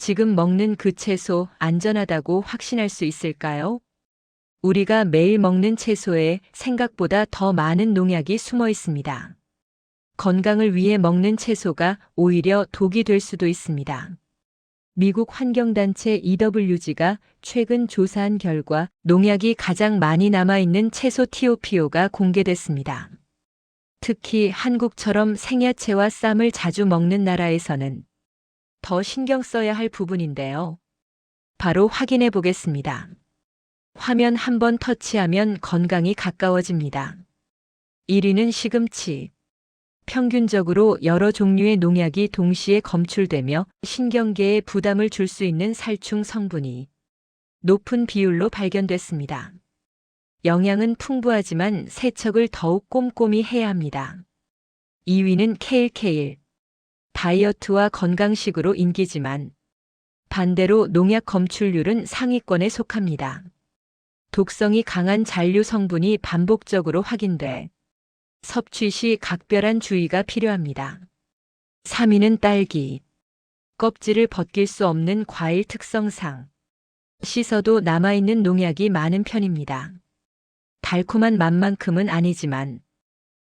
지금 먹는 그 채소 안전하다고 확신할 수 있을까요? 우리가 매일 먹는 채소에 생각보다 더 많은 농약이 숨어 있습니다. 건강을 위해 먹는 채소가 오히려 독이 될 수도 있습니다. 미국 환경단체 EWG가 최근 조사한 결과 농약이 가장 많이 남아있는 채소 티오피오가 공개됐습니다. 특히 한국처럼 생야채와 쌈을 자주 먹는 나라에서는 더 신경 써야 할 부분인데요. 바로 확인해 보겠습니다. 화면 한번 터치하면 건강이 가까워집니다. 1위는 시금치. 평균적으로 여러 종류의 농약이 동시에 검출되며 신경계에 부담을 줄 수 있는 살충 성분이 높은 비율로 발견됐습니다. 영양은 풍부하지만 세척을 더욱 꼼꼼히 해야 합니다. 2위는 케일케일. 다이어트와 건강식으로 인기지만 반대로 농약 검출률은 상위권에 속합니다. 독성이 강한 잔류 성분이 반복적으로 확인돼 섭취 시 각별한 주의가 필요합니다. 3위는 딸기. 껍질을 벗길 수 없는 과일 특성상 씻어도 남아있는 농약이 많은 편입니다. 달콤한 맛만큼은 아니지만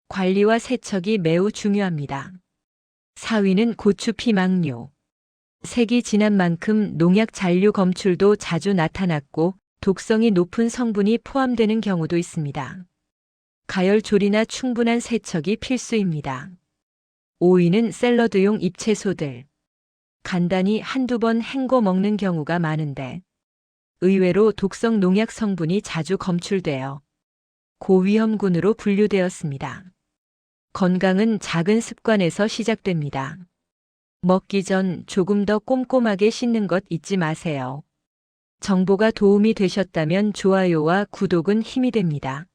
관리와 세척이 매우 중요합니다. 4위는 고추 피망료. 색이 진한 만큼 농약 잔류 검출도 자주 나타났고 독성이 높은 성분이 포함되는 경우도 있습니다. 가열 조리나 충분한 세척이 필수입니다. 5위는 샐러드용 잎채소들. 간단히 한두 번 헹궈 먹는 경우가 많은데 의외로 독성 농약 성분이 자주 검출되어 고위험군으로 분류되었습니다. 건강은 작은 습관에서 시작됩니다. 먹기 전 조금 더 꼼꼼하게 씻는 것 잊지 마세요. 정보가 도움이 되셨다면 좋아요와 구독은 힘이 됩니다.